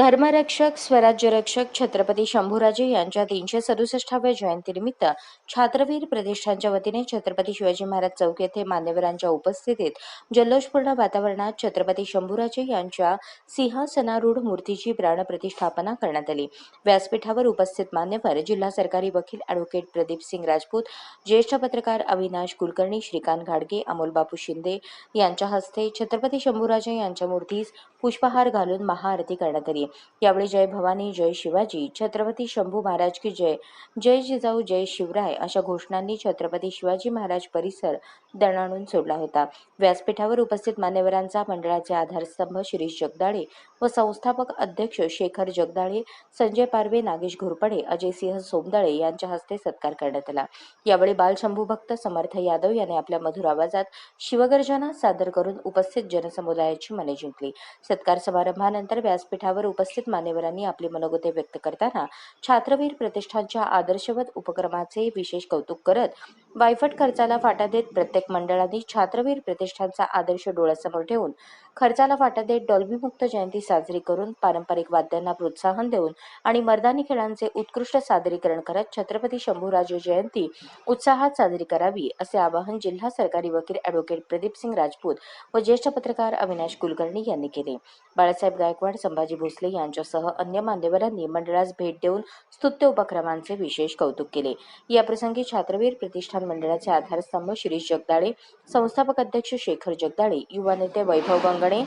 धर्मरक्षक स्वराज्यरक्षक छत्रपती शंभूराजे यांच्या तीनशे सदुसष्टाव्या जयंतीनिमित्त छात्रवीर प्रतिष्ठानच्या वतीने छत्रपती शिवाजी महाराज चौक येथे मान्यवरांच्या उपस्थितीत जल्लोषपूर्ण वातावरणात छत्रपती शंभूराजे यांच्या सिंहासनारूढ मूर्तीची प्राणप्रतिष्ठापना करण्यात आली. व्यासपीठावर उपस्थित मान्यवर जिल्हा सरकारी वकील अॅडव्होकेट प्रदीप सिंग राजपूत ज्येष्ठ पत्रकार अविनाश कुलकर्णी श्रीकांत घाडगे अमोलबापू शिंदे यांच्या हस्ते छत्रपती शंभूराजे यांच्या मूर्तीस पुष्पहार घालून महाआरती करण्यात आली. यावेळी जय भवानी जय शिवाजी छत्रपती शंभू महाराज की जय. जय जिजाऊ जय शिवराय अशा घोषणांनी छत्रपती शिवाजी महाराज परिसर दणाणून सोडला होता. व्यासपीठावर उपस्थित मान्यवरांचा मंडळाचे आधारस्तंभ शिरीष जगदाळे व संस्थापक अध्यक्ष शेखर जगदाळे संजय पारवे नागेश घोरपडे अजयसिंह सोमदाळे यांच्या हस्ते सत्कार करण्यात आला. यावेळी बालशंभू भक्त समर्थ यादव यांनी आपल्या मधुर आवाजात शिवगर्जना सादर करून उपस्थित जनसमुदायाची मने जिंकली. सत्कार समारंभानंतर व्यासपीठावर उपस्थित मान्यवरांनी आपली मनोगते व्यक्त करताना छात्रवीर प्रतिष्ठानच्या आदर्शवत उपक्रमाचे विशेष कौतुक करत वायफट खर्चाला फाटा देत प्रत्येक मंडळांनी छात्रवीर प्रतिष्ठानचा आदर्श डोळ्यासमोर ठेवून खर्चाला फाटा देत डॉल्बीमुक्त जयंती साजरी करून पारंपरिक वाद्यांना प्रोत्साहन देऊन आणि मर्दानी खेळांचे उत्कृष्ट सादरीकरण करत छत्रपती शंभूराजे जयंती उत्साहात साजरी करावी असे आवाहन जिल्हा सरकारी वकील ॲडव्होकेट प्रदीप सिंग राजपूत व ज्येष्ठ पत्रकार अविनाश कुलकर्णी यांनी केले. बाळासाहेब गायकवाड संभाजी भोसले यांच्यासह अन्य मान्यवरांनी मंडळास भेट देऊन स्तुत्य उपक्रमांचे विशेष कौतुक केले. याप्रसंगी छात्रवीर प्रतिष्ठान मंडळाचे आधारस्तंभ शिरीष जगदाळे संस्थापक अध्यक्ष शेखर जगदाळे युवा नेते वैभव गंगणे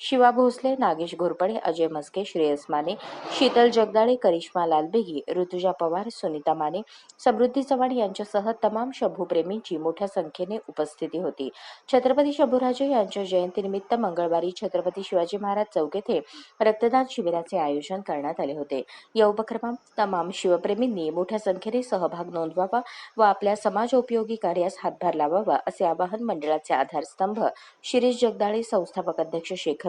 शिवा भोसले नागेश घोरपडे अजय मस्के श्रेयस माने शीतल जगदाळे करिश्मा लालबेगी ऋतुजा पवार सुनीता माने समृद्धी चव्हाण यांच्यासह तमाम शंभूप्रेमींची मोठ्या संख्येने उपस्थिती होती. छत्रपती शंभूराजे यांच्या जयंतीनिमित्त मंगळवारी छत्रपती शिवाजी महाराज चौक येथे रक्तदान शिबिराचे आयोजन करण्यात आले होते. या उपक्रमात तमाम शिवप्रेमींनी मोठ्या संख्येने सहभाग नोंदवावा व आपल्या समाजोपयोगी कार्यास हातभार लावावा असे आवाहन मंडळाचे आधारस्तंभ शिरीष जगदाळे संस्थापक अध्यक्ष शेखर